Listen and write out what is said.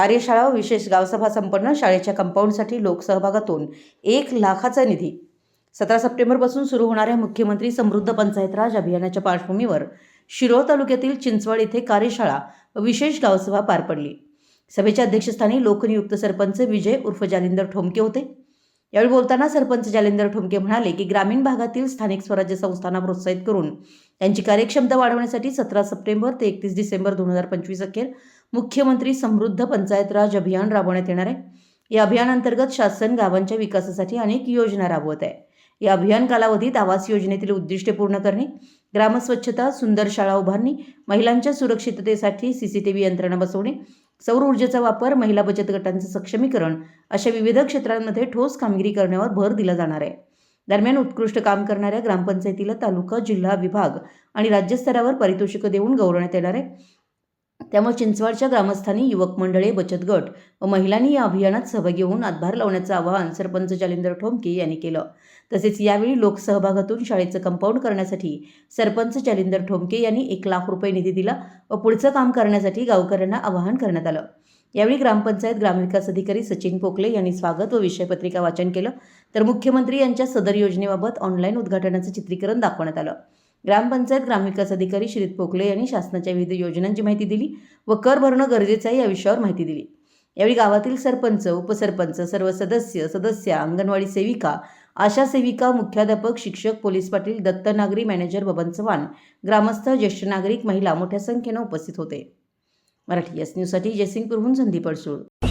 कार्यशाळा व विशेष गावसभा संपन्न शाळेच्या कंपाऊंडसाठी लोकसहभागातून एक लाखाचा निधी. सतरा सप्टेंबरपासून सुरू होणाऱ्या मुख्यमंत्री समृद्ध पंचायत राज अभियानाच्या पार्श्वभूमीवर शिरोळ तालुक्यातील चिंचवड येथे कार्यशाळा व विशेष गावसभा पार पडली. सभेच्या अध्यक्षस्थानी लोकनियुक्त सरपंच विजय उर्फ जालिंदर ठोमके होते. यावेळी बोलताना सरपंच जालिंदर ठोमके म्हणाले की ग्रामीण भागातील स्थानिक स्वराज्य संस्थांना प्रोत्साहित करून त्यांची कार्यक्षमता वाढवण्यासाठी सतरा सप्टेंबर ते एकतीस डिसेंबर दोन हजार पंचवीस अखेर मुख्यमंत्री समृद्ध पंचायत राज अभियान राबवण्यात येणार आहे. या अभियानांतर्गत शासन गावांच्या विकासासाठी अनेक योजना राबवत आहे. या अभियान कालावधीत आवास योजनेतील उद्दिष्टे पूर्ण करणे ग्रामस्वच्छता सुंदर शाळा उभारणी महिलांच्या सुरक्षिततेसाठी सीसीटीव्ही यंत्रणा बसवणे सौर ऊर्जेचा वापर महिला बचत गटांचं सक्षमीकरण अशा विविध क्षेत्रांमध्ये ठोस कामगिरी करण्यावर भर दिला जाणार आहे. दरम्यान उत्कृष्ट काम करणाऱ्या ग्रामपंचायतीला तालुका जिल्हा विभाग आणि राज्यस्तरावर पारितोषिकं देऊन गौरवण्यात येणार आहे. त्यामुळे चिंचवडच्या ग्रामस्थांनी युवक मंडळे बचत गट व महिलांनी या अभियानात सहभागी होऊन हातभार लावण्याचं आवाहन सरपंच जालिंदर ठोमके यांनी केलं. तसेच यावेळी लोकसहभागातून शाळेचं कंपाऊंड करण्यासाठी सरपंच जालिंदर ठोमके यांनी एक लाख रुपये निधी दिला व पुढचं काम करण्यासाठी गावकऱ्यांना आवाहन करण्यात आलं. यावेळी ग्रामपंचायत ग्रामविकास अधिकारी सचिन पोकले यांनी स्वागत व विषयपत्रिका वाचन केलं. तर मुख्यमंत्री यांच्या सदर योजनेबाबत ऑनलाईन उद्घाटनाचं चित्रीकरण दाखवण्यात आलं. ग्रामपंचायत ग्रामविकास अधिकारी श्रीत पोकले यांनी शासनाच्या विविध योजनांची माहिती दिली व कर भरणं गरजेचं आहे या विषयावर माहिती दिली. यावेळी गावातील सरपंच उपसरपंच सर्व सदस्य सदस्या अंगणवाडी सेविका आशा सेविका मुख्याध्यापक शिक्षक पोलीस पाटील दत्त नागरी मॅनेजर बबन चव्हाण ग्रामस्थ ज्येष्ठ नागरिक महिला मोठ्या संख्येनं उपस्थित होते. मराठी एस न्यूजसाठी जयसिंगपूरहून संदीप अडसूळ.